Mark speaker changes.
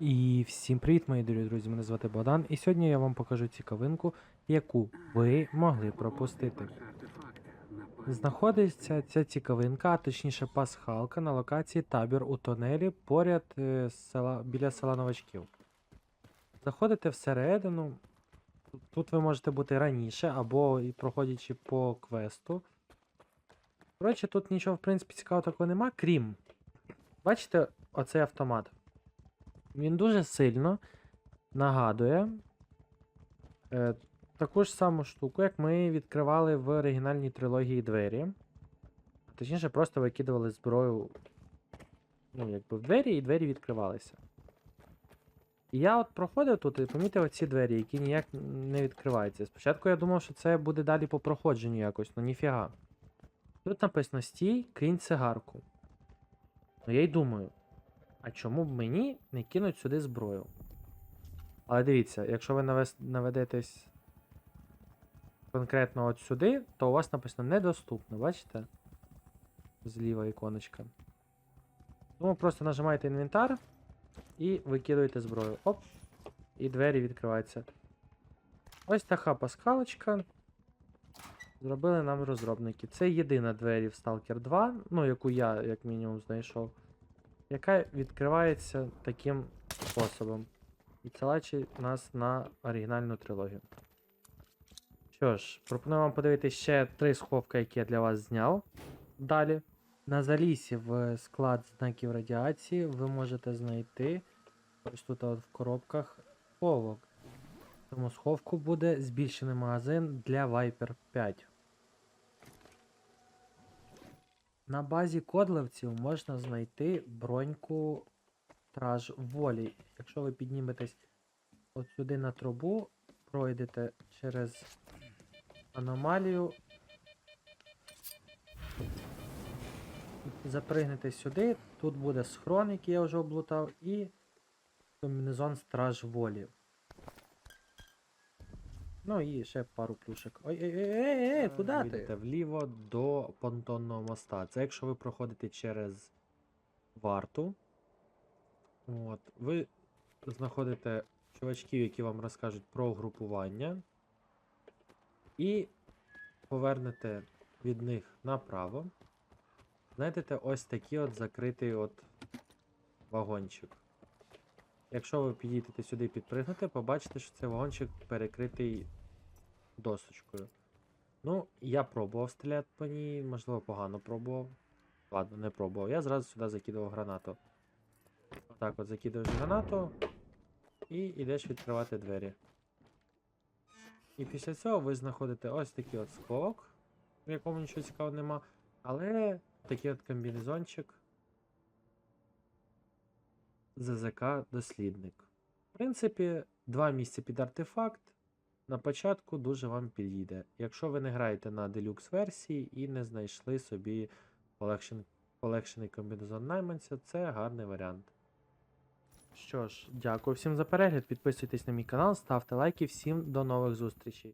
Speaker 1: І всім привіт, мої дорогі друзі! Мене звати Богдан, і сьогодні я вам покажу цікавинку, яку ви могли пропустити. Знаходиться ця цікавинка, а точніше пасхалка на локації табір у тонелі поряд е, села, біля села новачків. Заходите всередину. Тут- ви можете бути раніше або проходячи по квесту. Коротше, тут нічого, в принципі, цікавого такого нема, крім. Бачите, оцей автомат. Він дуже сильно нагадує е, таку ж саму штуку, як ми відкривали в оригінальній трилогії двері. Точніше, просто викидували зброю ну, якби в двері, і двері відкривалися. І я от проходив тут і помітив оці двері, які ніяк не відкриваються. Спочатку я думав, що це буде далі по проходженню якось, ну ніфіга. Тут написано стій, кинь цигарку. Ну я й думаю, а чому б мені не кинуть сюди зброю? Але дивіться, якщо ви наведетесь конкретно от сюди, то у вас написано недоступно, бачите? Зліва іконочка. Тому просто нажимаєте інвентар і викидуєте зброю. Оп! І двері відкриваються. Ось така пасхалочка. Зробили нам розробники. Це єдина двері в Stalker 2, ну яку я, як мінімум, знайшов яка відкривається таким способом. І це лечить нас на оригінальну трилогію. Що ж, пропоную вам подивитися ще три сховки, які я для вас зняв. Далі. На залісі в склад знаків радіації ви можете знайти ось тут от в коробках сховок. Тому сховку буде збільшений магазин для Viper 5. На базі кодлевців можна знайти броньку Траж волі. Якщо ви підніметесь от сюди на трубу, пройдете через аномалію, запригнете сюди, тут буде схрон, який я вже облутав, і комбінезон Страж волі. Ну і ще пару плюшек. Ой, ой, ой, ой, ой, куди ти?
Speaker 2: Йдете
Speaker 1: вліво до понтонного моста. Це якщо ви проходите через варту. От, ви знаходите чувачків, які вам розкажуть про групування. І повернете від них направо. Знайдете ось такий от закритий от вагончик. Якщо ви підійдете сюди і підпригнете, побачите, що цей вагончик перекритий досочкою. Ну, я пробував стріляти по ній, можливо, погано пробував. Ладно, не пробував. Я зразу сюди закидував гранату. Отак от закидуєш гранату і йдеш відкривати двері. І після цього ви знаходите ось такий от сховок, в якому нічого цікавого нема. Але такий от комбінезончик. ЗЗК дослідник. В принципі, два місця під артефакт. На початку дуже вам підійде. Якщо ви не граєте на делюкс версії і не знайшли собі полегшений комбінезон найманця, це гарний варіант. Що ж, дякую всім за перегляд. Підписуйтесь на мій канал, ставте лайки. Всім до нових зустрічей.